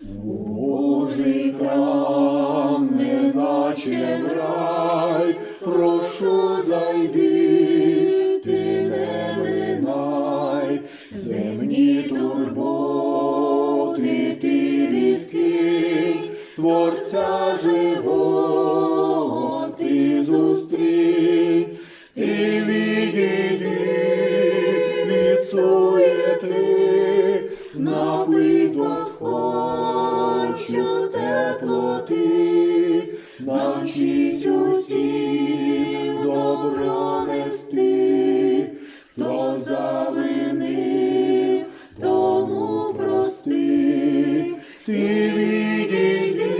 Божий храм, неначе в рай, прошу зайди, ти не минай, земні турботи ти відкинь, Творця живого ти зустрінь, і відійди восхочу теплоти, навчись усім добро нести, хто завинив, тому прости, ти відійди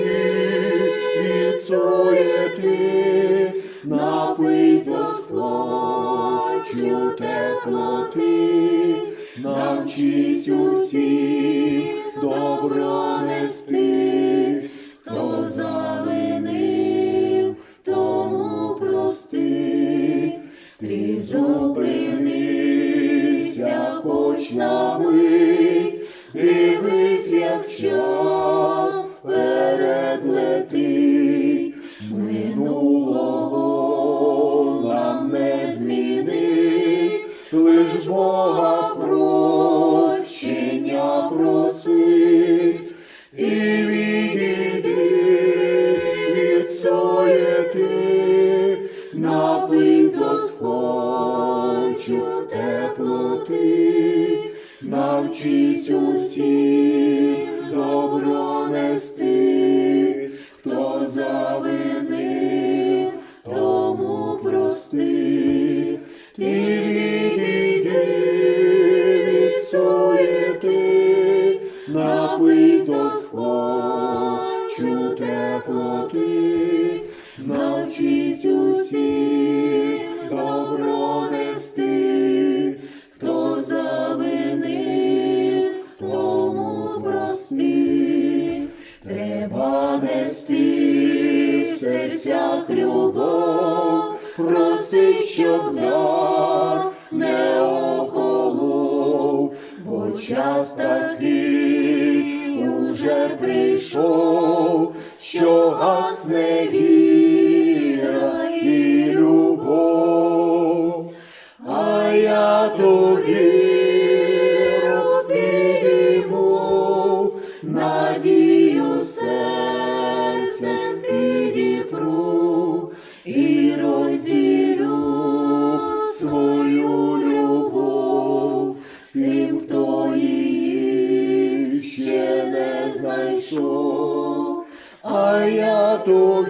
від суєти, напить восхочу теплоти, навчись усім добро нести, хто завинив, тому прости, ти зупинися хоч на мить, дивись, як час вперед летить, минулого нам не змінить, лиш Бога прощення напить заскочу теплоти, навчись усіх добро нести, суєти, напить заскочу теплоти, навчись усім добро нести, хто завинив, тому прости, треба нести в серцях любов, просить, щоб дар не охолов, бо час такий уже прийшов, що гасне віра і любов, а я ту віру підійму, надію серцем знайшов, а я ту